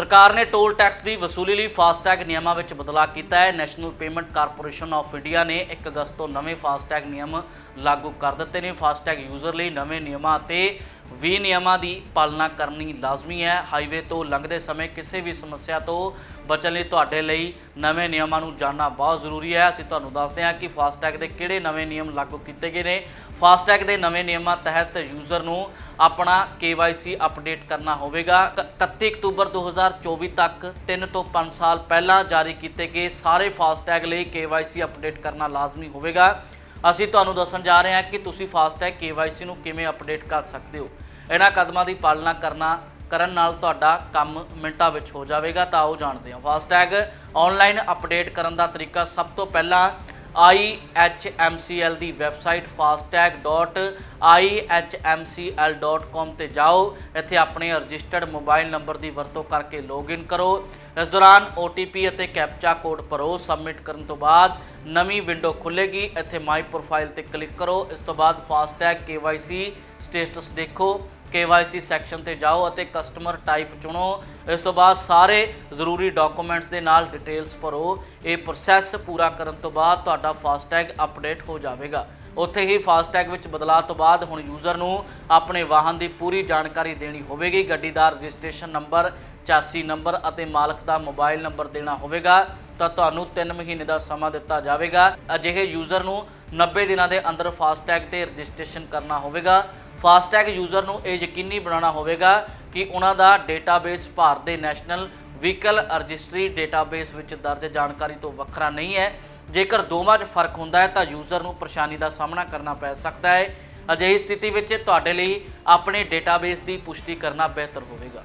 ਸਰਕਾਰ ਨੇ toll tax ਦੀ ਵਸੂਲੀ ਲਈ ਫਾਸਟੈਗ ਨਿਯਮਾਂ ਵਿੱਚ ਬਦਲਾਅ ਕੀਤਾ ਹੈ। National payment corporation of India ਨੇ 1 ਅਗਸਤ ਤੋਂ ਨਵੇਂ ਫਾਸਟੈਗ ਨਿਯਮ ਲਾਗੂ ਕਰ ਦਿੱਤੇ ਨੇ। ਫਾਸਟੈਗ ਯੂਜ਼ਰ ਲਈ ਨਵੇਂ ਨਿਯਮਾਂ ਅਤੇ ਵੀ ਨਿਯਮਾਂ ਦੀ ਪਾਲਣਾ ਕਰਨੀ ਲਾਜ਼ਮੀ ਹੈ। ਹਾਈਵੇ ਤੋਂ ਲੰਘਦੇ ਸਮੇਂ ਕਿਸੇ ਵੀ ਸਮੱਸਿਆ ਤੋਂ ਬਚਣ ਲਈ ਤੁਹਾਡੇ ਲਈ ਨਵੇਂ ਨਿਯਮਾਂ ਨੂੰ ਜਾਣਨਾ ਬਹੁਤ ਜ਼ਰੂਰੀ ਹੈ। ਅਸੀਂ ਤੁਹਾਨੂੰ ਦੱਸਦੇ ਹਾਂ ਕਿ ਫਾਸਟੈਗ ਦੇ ਕਿਹੜੇ ਨਵੇਂ ਨਿਯਮ ਲਾਗੂ ਕੀਤੇ ਗਏ ਨੇ। ਫਾਸਟੈਗ ਦੇ ਨਵੇਂ ਨਿਯਮਾਂ ਤਹਿਤ ਯੂਜ਼ਰ ਨੂੰ ਆਪਣਾ KYC ਅਪਡੇਟ ਕਰਨਾ ਹੋਵੇਗਾ। ਕ- 31 ਅਕਤੂਬਰ 2024 ਤੱਕ 3 ਤੋਂ 5 ਸਾਲ ਪਹਿਲਾਂ ਜਾਰੀ ਕੀਤੇ ਗਏ ਸਾਰੇ ਫਾਸਟੈਗ ਲਈ KYC ਅਪਡੇਟ ਕਰਨਾ ਲਾਜ਼ਮੀ ਹੋਵੇਗਾ। ਅਸੀਂ ਤੁਹਾਨੂੰ ਦੱਸਣ ਜਾ ਰਹੇ ਹਾਂ ਕਿ ਤੁਸੀਂ ਫਾਸਟੈਗ KYC ਨੂੰ ਕਿਵੇਂ ਅਪਡੇਟ ਕਰ ਸਕਦੇ ਹੋ। ਇਹਨਾਂ ਕਦਮਾਂ ਦੀ ਪਾਲਣਾ ਕਰਨਾ, ਕਰਨ ਨਾਲ ਤੁਹਾਡਾ ਕੰਮ ਮਿੰਟਾਂ ਵਿੱਚ ਹੋ ਜਾਵੇਗਾ, ਤਾਂ ਉਹ ਜਾਣਦੇ ਹਾਂ। ਫਾਸਟੈਗ ਆਨਲਾਈਨ ਅਪਡੇਟ ਕਰਨ ਦਾ ਤਰੀਕਾ ਸਭ ਤੋਂ ਪਹਿਲਾਂ IHMCL ਦੀ ਵੈਬਸਾਈਟ fastag.ihmcl.com ਤੇ ਜਾਓ। ਇੱਥੇ ਆਪਣੇ ਰਜਿਸਟਰਡ ਮੋਬਾਈਲ ਨੰਬਰ ਦੀ ਵਰਤੋਂ ਕਰਕੇ ਲੌਗਇਨ ਕਰੋ। ਇਸ ਦੌਰਾਨ OTP ਅਤੇ ਕੈਪਚਾ ਕੋਡ ਭਰੋ। ਸਬਮਿਟ ਕਰਨ ਤੋਂ ਬਾਅਦ ਨਵੀਂ ਵਿੰਡੋ ਖੁੱਲੇਗੀ ਇੱਥੇ ਮਾਈ ਪ੍ਰੋਫਾਈਲ ਤੇ ਕਲਿੱਕ ਕਰੋ। ਇਸ ਤੋਂ ਬਾਅਦ ਫਾਸਟੈਗ KYC ਸਟੇਟਸ ਦੇਖੋ, KYC ਸੈਕਸ਼ਨ ਤੇ ਜਾਓ ਅਤੇ ਕਸਟਮਰ ਟਾਈਪ ਚੁਣੋ। ਇਸ ਤੋਂ ਬਾਅਦ ਸਾਰੇ ਜ਼ਰੂਰੀ ਡਾਕੂਮੈਂਟਸ ਦੇ ਨਾਲ ਡਿਟੇਲਸ ਭਰੋ। ਇਹ ਪ੍ਰੋਸੈਸ ਪੂਰਾ ਕਰਨ ਤੋਂ ਬਾਅਦ ਤੁਹਾਡਾ ਫਾਸਟੈਗ ਅਪਡੇਟ ਹੋ ਜਾਵੇਗਾ। ਉੱਥੇ ਹੀ ਫਾਸਟੈਗ ਵਿੱਚ ਬਦਲਾਅ ਤੋਂ ਬਾਅਦ ਹੁਣ ਯੂਜ਼ਰ ਨੂੰ ਆਪਣੇ ਵਾਹਨ ਦੀ ਪੂਰੀ ਜਾਣਕਾਰੀ ਦੇਣੀ ਹੋਵੇਗੀ। ਗੱਡੀ ਦਾ ਰਜਿਸਟ੍ਰੇਸ਼ਨ ਨੰਬਰ, ਚਾਸੀ ਨੰਬਰ ਅਤੇ ਮਾਲਕ ਦਾ ਮੋਬਾਈਲ ਨੰਬਰ ਦੇਣਾ ਹੋਵੇਗਾ। ਤਾਂ ਤੁਹਾਨੂੰ 3 ਮਹੀਨੇ ਦਾ ਸਮਾਂ ਦਿੱਤਾ ਜਾਵੇਗਾ। ਅਜਿਹੇ ਯੂਜ਼ਰ ਨੂੰ 90 ਦਿਨਾਂ ਦੇ ਅੰਦਰ ਫਾਸਟੈਗ ਤੇ ਰਜਿਸਟ੍ਰੇਸ਼ਨ ਕਰਨਾ ਹੋਵੇਗਾ। ਫਾਸਟੈਗ ਯੂਜ਼ਰ ਨੂੰ ਇਹ ਯਕੀਨੀ ਬਣਾਉਣਾ ਹੋਵੇਗਾ ਕਿ ਉਹਨਾਂ ਦਾ ਡੇਟਾਬੇਸ ਭਾਰਤ ਦੇ ਨੈਸ਼ਨਲ ਵਹੀਕਲ ਰਜਿਸਟਰੀ ਡੇਟਾਬੇਸ ਵਿੱਚ ਦਰਜ ਜਾਣਕਾਰੀ ਤੋਂ ਵੱਖਰਾ ਨਹੀਂ ਹੈ। ਜੇਕਰ ਦੋਵਾਂ 'ਚ ਫ਼ਰਕ ਹੁੰਦਾ ਹੈ ਤਾਂ ਯੂਜ਼ਰ ਨੂੰ ਪਰੇਸ਼ਾਨੀ ਦਾ ਸਾਹਮਣਾ ਕਰਨਾ ਪੈ ਸਕਦਾ ਹੈ। ਅਜਿਹੀ ਸਥਿਤੀ ਵਿੱਚ ਤੁਹਾਡੇ ਲਈ ਆਪਣੇ ਡੇਟਾਬੇਸ ਦੀ ਪੁਸ਼ਟੀ ਕਰਨਾ ਬਿਹਤਰ ਹੋਵੇਗਾ।